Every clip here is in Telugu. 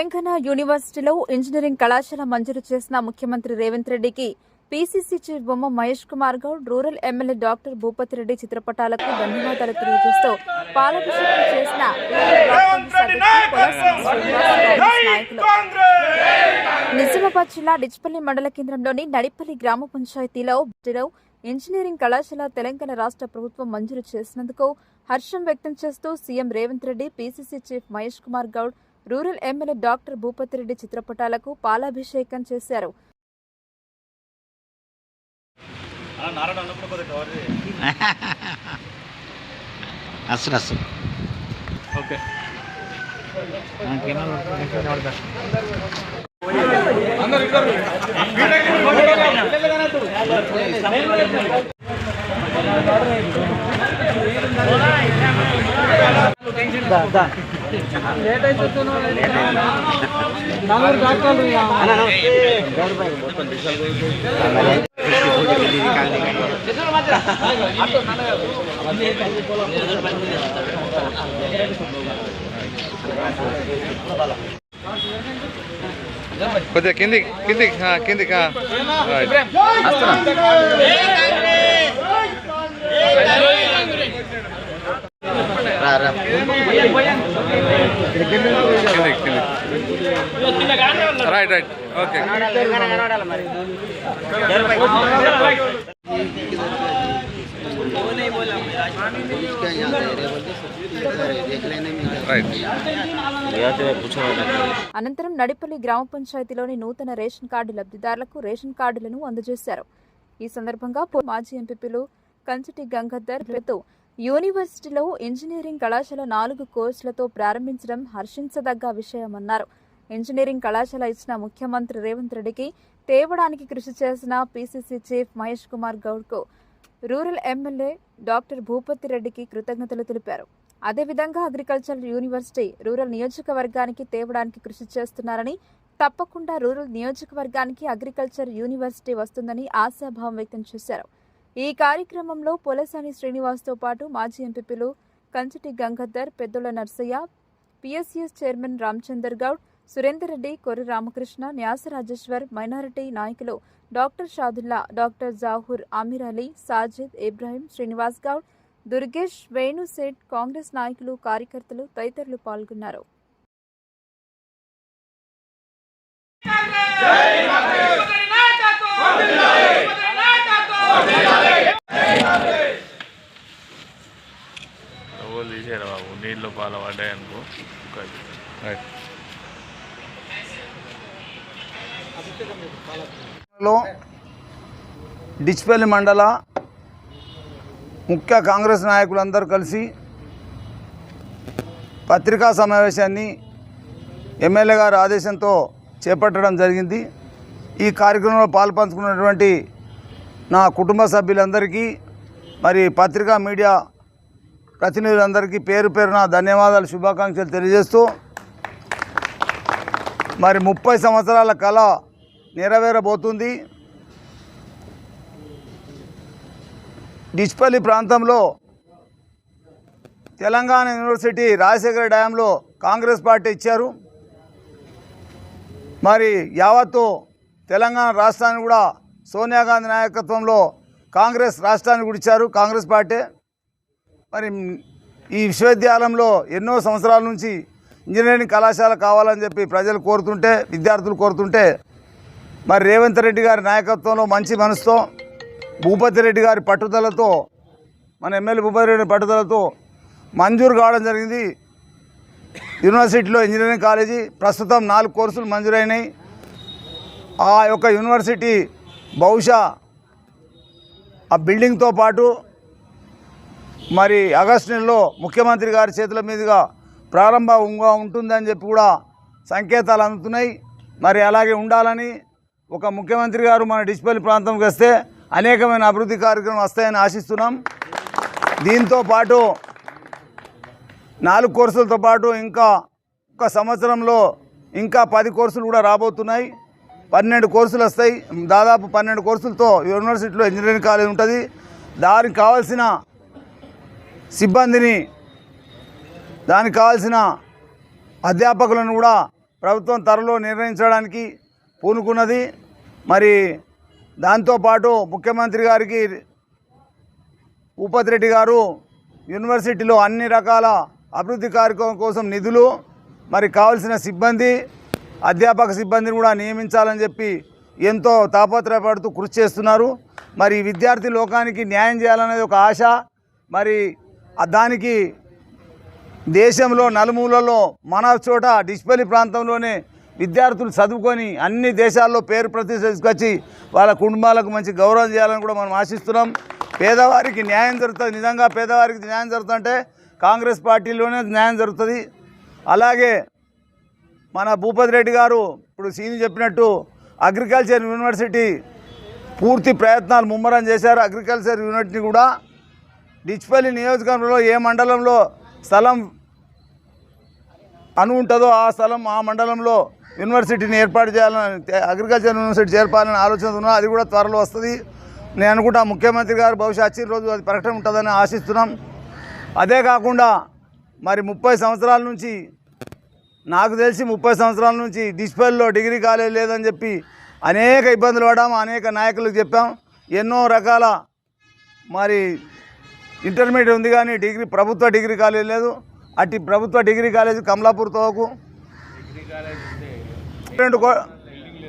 తెలంగాణ యూనివర్సిటీలో ఇంజనీరింగ్ కళాశాల మంజూరు చేసిన ముఖ్యమంత్రి రేవంత్ రెడ్డికి PCC chief Bomma Mahesh Kumar Goud rural MLA doctor Bhupathi Reddy చిత్రపటాలకు ధన్యవాదాలు తెలియజేస్తూ పాలాభిషేకం చేసిన నాయకులు నిజామాబాద్ జిల్లా డిచ్పల్లి మండల కేంద్రంలోని నడిపల్లి గ్రామ పంచాయతీలో ఇంజనీరింగ్ కళాశాల తెలంగాణ రాష్ట్ర ప్రభుత్వం మంజూరు చేసినందుకు హర్షం వ్యక్తం చేస్తూ CM Revanth Reddy PCC chief Mahesh Kumar Goud rural MLA doctor Bhupathi Reddy చిత్రపటాలకు పాలాభిషేకం చేశారు. అసలు అసలు ఓకే. కొద్దిగా కింది కింది కింది కింది రైట్ రైట్ ఓకే రైట్ అనంతరం నడిపల్లి గ్రామ పంచాయతీలోని నూతన రేషన్ కార్డు లబ్ధిదారులకు రేషన్ కార్డులను అందజేశారు. ఈ సందర్భంగా మాజీ ఎంపీపీలు కంచటి గంగాధర్ పేరుతో యూనివర్సిటీలో ఇంజనీరింగ్ కళాశాల నాలుగు కోర్సులతో ప్రారంభించడం హర్షించదగ్గ విషయమన్నారు. ఇంజనీరింగ్ కళాశాల ఇచ్చిన ముఖ్యమంత్రి రేవంత్ రెడ్డికి తేవడానికి కృషి చేసిన పీసీసీ చీఫ్ మహేష్ కుమార్ గౌడ్కు రూరల్ ఎమ్మెల్యే డాక్టర్ భూపతి రెడ్డికి కృతజ్ఞతలు తెలిపారు. అదేవిధంగా అగ్రికల్చర్ యూనివర్సిటీ రూరల్ నియోజకవర్గానికి తేవడానికి కృషి చేస్తున్నారని తప్పకుండా రూరల్ నియోజకవర్గానికి అగ్రికల్చర్ యూనివర్సిటీ వస్తుందని ఆశాభావం వ్యక్తం చేశారు. ఈ కార్యక్రమంలో పొలసాని శ్రీనివాస్తో పాటు మాజీ ఎంపీపీలు Kanchati Gangadhar Peddala Narsaiah PSCS chairman Ramachander Goud Surender Reddy Korri Ramakrishna Nyasa Rajeshwar minority నాయకులు డాక్టర్ షాదుల్లా డాక్టర్ జాహూర్ ఆమీర్ అలీ సాజిద్ ఇబ్రాహీం శ్రీనివాస్ గౌడ్ దుర్గేష్ వేణు సేట్ కాంగ్రెస్ నాయకులు కార్యకర్తలు తదితరులు పాల్గొన్నారు. ఎవరు తీసారు బాబు? నీళ్ళు పాల పడ్డాయి అనుకో. లో డిచ్పల్లి మండల ముఖ్య కాంగ్రెస్ నాయకులందరూ కలిసి పత్రికా సమావేశాన్ని ఎమ్మెల్యే గారి ఆదేశంతో చేపట్టడం జరిగింది. ఈ కార్యక్రమంలో పాల్పంచుకున్నటువంటి నా కుటుంబ సభ్యులందరికీ మరి పత్రికా మీడియా ప్రతినిధులందరికీ పేరు పేరున ధన్యవాదాలు శుభాకాంక్షలు తెలియజేస్తూ మరి ముప్పై సంవత్సరాల కళ నెరవేరబోతుంది. డిచ్పల్లి ప్రాంతంలో తెలంగాణ యూనివర్సిటీ రాజశేఖర డ్యాంలో కాంగ్రెస్ పార్టీ ఇచ్చారు. మరి యావత్తు తెలంగాణ రాష్ట్రాన్ని కూడా సోనియా గాంధీ నాయకత్వంలో కాంగ్రెస్ రాష్ట్రాన్ని గుడిచారు కాంగ్రెస్ పార్టీ. మరి ఈ విశ్వవిద్యాలయంలో ఎన్నో సంవత్సరాల నుంచి ఇంజనీరింగ్ కళాశాల కావాలని చెప్పి ప్రజలు కోరుతుంటే విద్యార్థులు కోరుతుంటే మరి రేవంత్ రెడ్డి గారి నాయకత్వంలో మంచి మనసుతో భూపతి రెడ్డి గారి పట్టుదలతో మన ఎమ్మెల్యే భూపతి రెడ్డి పట్టుదలతో మంజూరు కావడం జరిగింది. యూనివర్సిటీలో ఇంజనీరింగ్ కాలేజీ ప్రస్తుతం నాలుగు కోర్సులు మంజూరైనాయి. ఆ యొక్క యూనివర్సిటీ బహుశా ఆ బిల్డింగ్తో పాటు మరి ఆగస్టు నెలలో ముఖ్యమంత్రి గారి చేతుల మీదుగా ప్రారంభంగా ఉంటుందని చెప్పి కూడా సంకేతాలు అందుతున్నాయి. మరి అలాగే ఉండాలని ఒక ముఖ్యమంత్రి గారు మన డిస్పల్లి ప్రాంతంకి వస్తే అనేకమైన అభివృద్ధి కార్యక్రమాలు వస్తాయని ఆశిస్తున్నాం. దీంతో పాటు నాలుగు కోర్సులతో పాటు ఇంకా ఒక సంవత్సరంలో ఇంకా పది కోర్సులు కూడా రాబోతున్నాయి. పన్నెండు కోర్సులు వస్తాయి. దాదాపు పన్నెండు కోర్సులతో యూనివర్సిటీలో ఇంజనీరింగ్ కాలేజ్ ఉంటుంది. దానికి కావాల్సిన సిబ్బందిని దానికి కావాల్సిన అధ్యాపకులను కూడా ప్రభుత్వం త్వరలో నిర్ణయించడానికి పూనుకున్నది. మరి దాంతోపాటు ముఖ్యమంత్రి గారికి భూపతి రెడ్డి గారు యూనివర్సిటీలో అన్ని రకాల అభివృద్ధి కార్యక్రమం కోసం నిధులు మరి కావాల్సిన సిబ్బంది అధ్యాపక సిబ్బందిని కూడా నియమించాలని చెప్పి ఎంతో తాపత్రయపడుతూ కృషి చేస్తున్నారు. మరి విద్యార్థి లోకానికి న్యాయం చేయాలనేది ఒక ఆశ. మరి దానికి దేశంలో నలుమూలలో మన చోట డిస్పల్లి ప్రాంతంలోనే విద్యార్థులు చదువుకొని అన్ని దేశాల్లో పేరు ప్రతిష్ట తీసుకొచ్చి వాళ్ళ కుటుంబాలకు మంచి గౌరవం చేయాలని కూడా మనం ఆశిస్తున్నాం. పేదవారికి న్యాయం జరుగుతుంది. నిజంగా పేదవారికి న్యాయం జరుగుతుందంటే కాంగ్రెస్ పార్టీలోనే న్యాయం జరుగుతుంది. అలాగే మన భూపతి రెడ్డి గారు ఇప్పుడు సీని చెప్పినట్టు అగ్రికల్చర్ యూనివర్సిటీ పూర్తి ప్రయత్నాలు ముమ్మరం చేశారు. అగ్రికల్చర్ యూనివర్సిటీ కూడా డిచ్పల్లి నియోజకవర్గంలో ఏ మండలంలో స్థలం అను ఉంటుందో ఆ స్థలం ఆ మండలంలో యూనివర్సిటీని ఏర్పాటు చేయాలని అగ్రికల్చర్ యూనివర్సిటీ చేర్పాలని ఆలోచన ఉన్నా అది కూడా త్వరలో వస్తుంది. నేను అనుకుంటా ముఖ్యమంత్రి గారు బహుశా వచ్చిన రోజు అది ప్రకటన ఉంటుందని ఆశిస్తున్నాం. అదే కాకుండా మరి ముప్పై సంవత్సరాల నుంచి నాకు తెలిసి ముప్పై సంవత్సరాల నుంచి డిస్పెల్లో డిగ్రీ కాలేజ్ లేదని చెప్పి అనేక ఇబ్బందులు పడాము అనేక నాయకులకు చెప్పాం. ఎన్నో రకాల మరి ఇంటర్మీడియట్ ఉంది కానీ డిగ్రీ ప్రభుత్వ డిగ్రీ కాలేజ్ లేదు. అట్టి ప్రభుత్వ డిగ్రీ కాలేజ్ కమలాపూర్ తోకు. రెండు కో-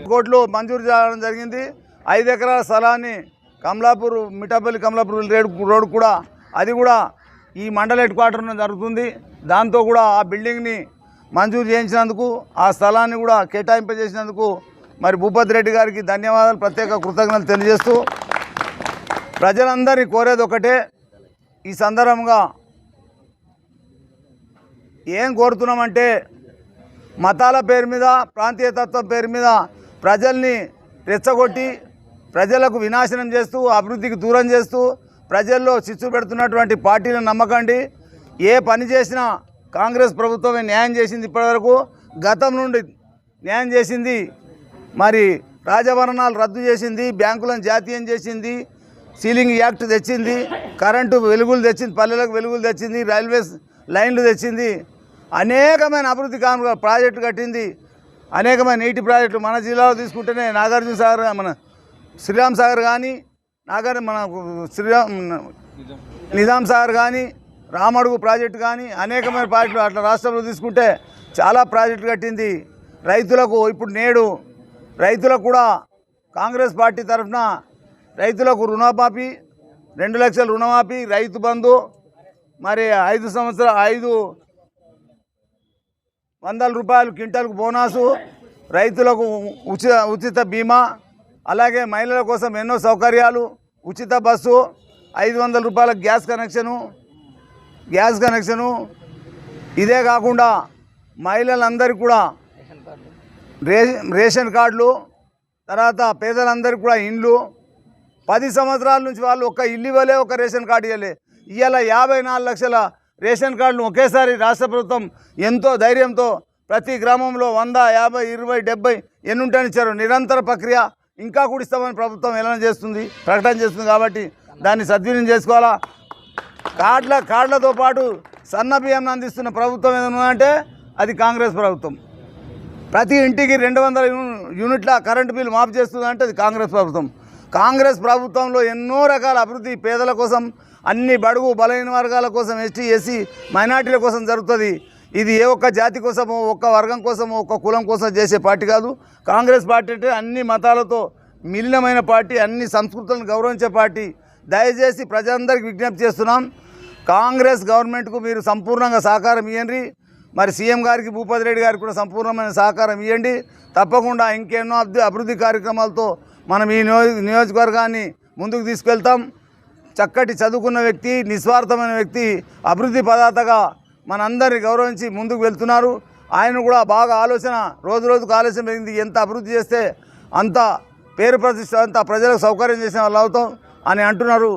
కోట్లు మంజూరు చేయడం జరిగింది. ఐదు ఎకరాల స్థలాన్ని కమలాపూర్ మిఠాపల్లి కమలాపూర్ రేడ్ రోడ్ కూడా అది కూడా ఈ మండల హెడ్ క్వార్టర్లో జరుగుతుంది. దాంతో కూడా ఆ బిల్డింగ్ని మంజూరు చేయించినందుకు ఆ స్థలాన్ని కూడా కేటాయింపజేసినందుకు మరి భూపతి రెడ్డి గారికి ధన్యవాదాలు ప్రత్యేక కృతజ్ఞతలు తెలియజేస్తూ ప్రజలందరినీ కోరేది ఒకటే ఈ సందర్భంగా ఏం కోరుతున్నామంటే మతాల పేరు మీద ప్రాంతీయతత్వం పేరు మీద ప్రజల్ని రెచ్చగొట్టి ప్రజలకు వినాశనం చేస్తూ అభివృద్ధికి దూరం చేస్తూ ప్రజల్లో చిచ్చు పెడుతున్నటువంటి పార్టీలను నమ్మకండి. ఏ పని చేసినా కాంగ్రెస్ ప్రభుత్వమే న్యాయం చేసింది ఇప్పటివరకు. గతం నుండి న్యాయం చేసింది. మరి రాజభరణాలు రద్దు చేసింది బ్యాంకులను జాతీయం చేసింది సీలింగ్ యాక్ట్ తెచ్చింది కరెంటు వెలుగులు తెచ్చింది పల్లెలకు వెలుగులు తెచ్చింది రైల్వేస్ లైన్లు తెచ్చింది. అనేకమైన అభివృద్ధి కాను ప్రాజెక్టు కట్టింది. అనేకమైన నీటి ప్రాజెక్టులు మన జిల్లాలో తీసుకుంటేనే నాగార్జున సాగర్ మన శ్రీరామ్ సాగర్ కానీ నాగార్ మన శ్రీరామ్ నిజాం సాగర్ కానీ రామడుగు ప్రాజెక్టు కానీ అనేకమైన ప్రాజెక్టులు అట్లా రాష్ట్రంలో తీసుకుంటే చాలా ప్రాజెక్టులు కట్టింది. రైతులకు ఇప్పుడు నేడు రైతులకు కూడా కాంగ్రెస్ పార్టీ తరఫున రైతులకు రుణమాఫీ రెండు లక్షల రుణమాఫీ రైతు బంధు మరి ఐదు సంవత్సరాలు ఐదు వందల రూపాయలు క్వింటాల్కు బోనసు రైతులకు ఉచిత ఉచిత బీమా అలాగే మహిళల కోసం ఎన్నో సౌకర్యాలు ఉచిత బస్సు ఐదు వందల రూపాయల గ్యాస్ కనెక్షను గ్యాస్ కనెక్షను. ఇదే కాకుండా మహిళలందరికీ కూడా రేషన్ కార్డులు తర్వాత పేదలందరికీ కూడా ఇండ్లు. పది సంవత్సరాల నుంచి వాళ్ళు ఒక్క ఇల్లు ఇవ్వలే ఒక రేషన్ కార్డు ఇవ్వలే. ఇవాళ యాభై నాలుగు లక్షల రేషన్ కార్డులు ఒకేసారి రాష్ట్ర ప్రభుత్వం ఎంతో ధైర్యంతో ప్రతి గ్రామంలో వంద యాభై ఇరవై డెబ్బై ఎన్ని ఇచ్చారు. నిరంతర ప్రక్రియ ఇంకా కూడా ఇస్తామని ప్రభుత్వం ఎలా చేస్తుంది ప్రకటన చేస్తుంది కాబట్టి దాన్ని సద్వినియోగం చేసుకోవాలా? కార్డుల కార్డులతో పాటు సన్న బియ్యం అందిస్తున్న ప్రభుత్వం ఏదైనా అంటే అది కాంగ్రెస్ ప్రభుత్వం. ప్రతి ఇంటికి రెండు వందల యూనిట్ల కరెంటు బిల్లు మాఫ్ చేస్తుందంటే అది కాంగ్రెస్ ప్రభుత్వం. కాంగ్రెస్ ప్రభుత్వంలో ఎన్నో రకాల అభివృద్ధి పేదల కోసం అన్ని బడుగు బలహీన వర్గాల కోసం ఎస్టీ ఎస్సీ మైనార్టీల కోసం జరుగుతుంది. ఇది ఏ ఒక్క జాతి కోసమో ఒక్క వర్గం కోసమో ఒక్క కులం కోసం చేసే పార్టీ కాదు. కాంగ్రెస్ పార్టీ అంటే అన్ని మతాలతో మిలినమైన పార్టీ అన్ని సంస్కృతులను గౌరవించే పార్టీ. దయచేసి ప్రజలందరికీ విజ్ఞప్తి చేస్తున్నాం. కాంగ్రెస్ గవర్నమెంట్కు మీరు సంపూర్ణంగా సహకారం ఇవ్వండి మరి సీఎం గారికి భూపతి రెడ్డి గారికి కూడా సంపూర్ణమైన సహకారం ఇవ్వండి తప్పకుండా ఇంకెన్నో అభివృద్ధి అభివృద్ధి కార్యక్రమాలతో మనం ఈ నియోజ నియోజకవర్గాన్ని ముందుకు తీసుకెళ్తాం. చక్కటి చదువుకున్న వ్యక్తి నిస్వార్థమైన వ్యక్తి అభివృద్ధి పదార్థగా మనందరిని గౌరవించి ముందుకు వెళ్తున్నారు. ఆయన కూడా బాగా ఆలోచన రోజు రోజుకు ఆలోచన పెరిగింది. ఎంత అభివృద్ధి చేస్తే అంత పేరు ప్రతిష్ట అంత ప్రజలకు సౌకర్యం చేసిన వాళ్ళు అవుతాం. అని అంటున్నారు.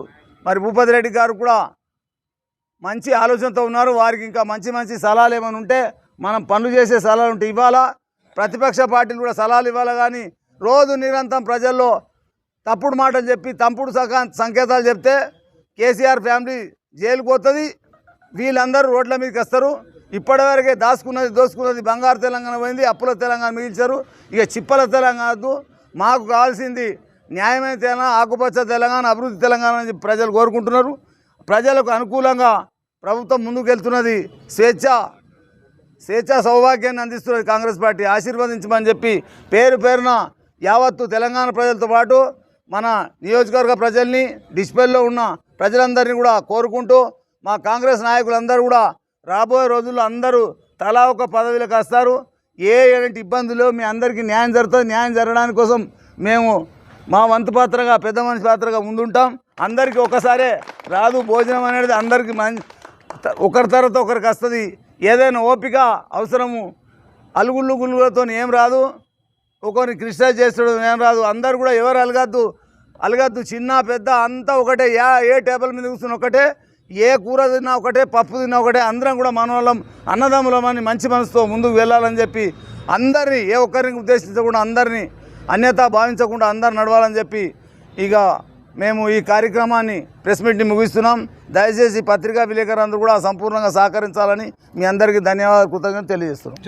మరి భూపతి రెడ్డి గారు కూడా మంచి ఆలోచనతో ఉన్నారు. వారికి ఇంకా మంచి మంచి సలహాలు ఏమైనా ఉంటే మనం పనులు చేసే సలహాలు ఉంటే ఇవ్వాలా? ప్రతిపక్ష పార్టీలు కూడా సలహాలు ఇవ్వాలా కానీ రోజు నిరంతరం ప్రజల్లో తప్పుడు మాటలు చెప్పి తప్పుడు సకా సంకేతాలు చెప్తే కేసీఆర్ ఫ్యామిలీ జైలుకు పోతుంది. వీళ్ళందరూ రోడ్ల మీదకి వస్తారు. ఇప్పటివరకే దాచుకున్నది దోసుకున్నది బంగారు తెలంగాణ పోయింది. అప్పుల తెలంగాణ మిగిల్చారు. ఇక చిప్పల తెలంగాణ మాకు కావాల్సింది న్యాయమైన తెలంగాణ ఆకుపచ్చ తెలంగాణ అభివృద్ధి తెలంగాణ అని ప్రజలు కోరుకుంటున్నారు. ప్రజలకు అనుకూలంగా ప్రభుత్వం ముందుకెళ్తున్నది స్వేచ్ఛ స్వేచ్ఛ సౌభాగ్యాన్ని అందిస్తున్నది కాంగ్రెస్ పార్టీ. ఆశీర్వదించమని చెప్పి పేరు పేరున యావత్తు తెలంగాణ ప్రజలతో పాటు మన నియోజకవర్గ ప్రజల్ని డిస్పెల్లో ఉన్న ప్రజలందరినీ కూడా కోరుకుంటూ మా కాంగ్రెస్ నాయకులందరూ కూడా రాబోయే రోజుల్లో అందరూ తలా ఒక పదవిలోకి వస్తారు ఏ ఎలాంటి ఇబ్బందులు మీ అందరికీ న్యాయం జరుగుతుంది. న్యాయం జరగడానికి కోసం మేము మా వంతు పాత్రగా పెద్ద మనిషి పాత్రగా ముందుంటాం. అందరికీ ఒకసారే రాదు భోజనం అనేది అందరికీ మంచి ఒకరి తర్వాత ఒకరికి వస్తుంది. ఏదైనా ఓపిక అవసరము అలుగుళ్ళు గుళ్ళులతో ఏం రాదు. ఒకరిని క్రిటిసైజ్ చేస్తాడు ఏం రాదు. అందరు కూడా ఎవరు అలగద్దు అలగద్దు. చిన్న పెద్ద అంతా ఒకటే. ఏ ఏ టేబుల్ మీద కూర్చుని ఒకటే ఏ కూర తిన్నా ఒకటే పప్పు తిన్నా ఒకటే. అందరం కూడా మనోళ్ళం అన్నదమ్ములమని మంచి మనసుతో ముందుకు వెళ్ళాలని చెప్పి అందరినీ ఏ ఒక్కరిని ఉద్దేశించకుండా అందరినీ అన్యత భావించకుండా అందరు నడవాలని చెప్పి ఇక మేము ఈ కార్యక్రమాన్ని ప్రెస్ మీట్ని ముగిస్తున్నాం. దయచేసి పత్రికా విలేకరులందరూ కూడా సంపూర్ణంగా సహకరించాలని మీ అందరికీ ధన్యవాదాలు కృతజ్ఞతలు తెలియజేస్తున్నాం.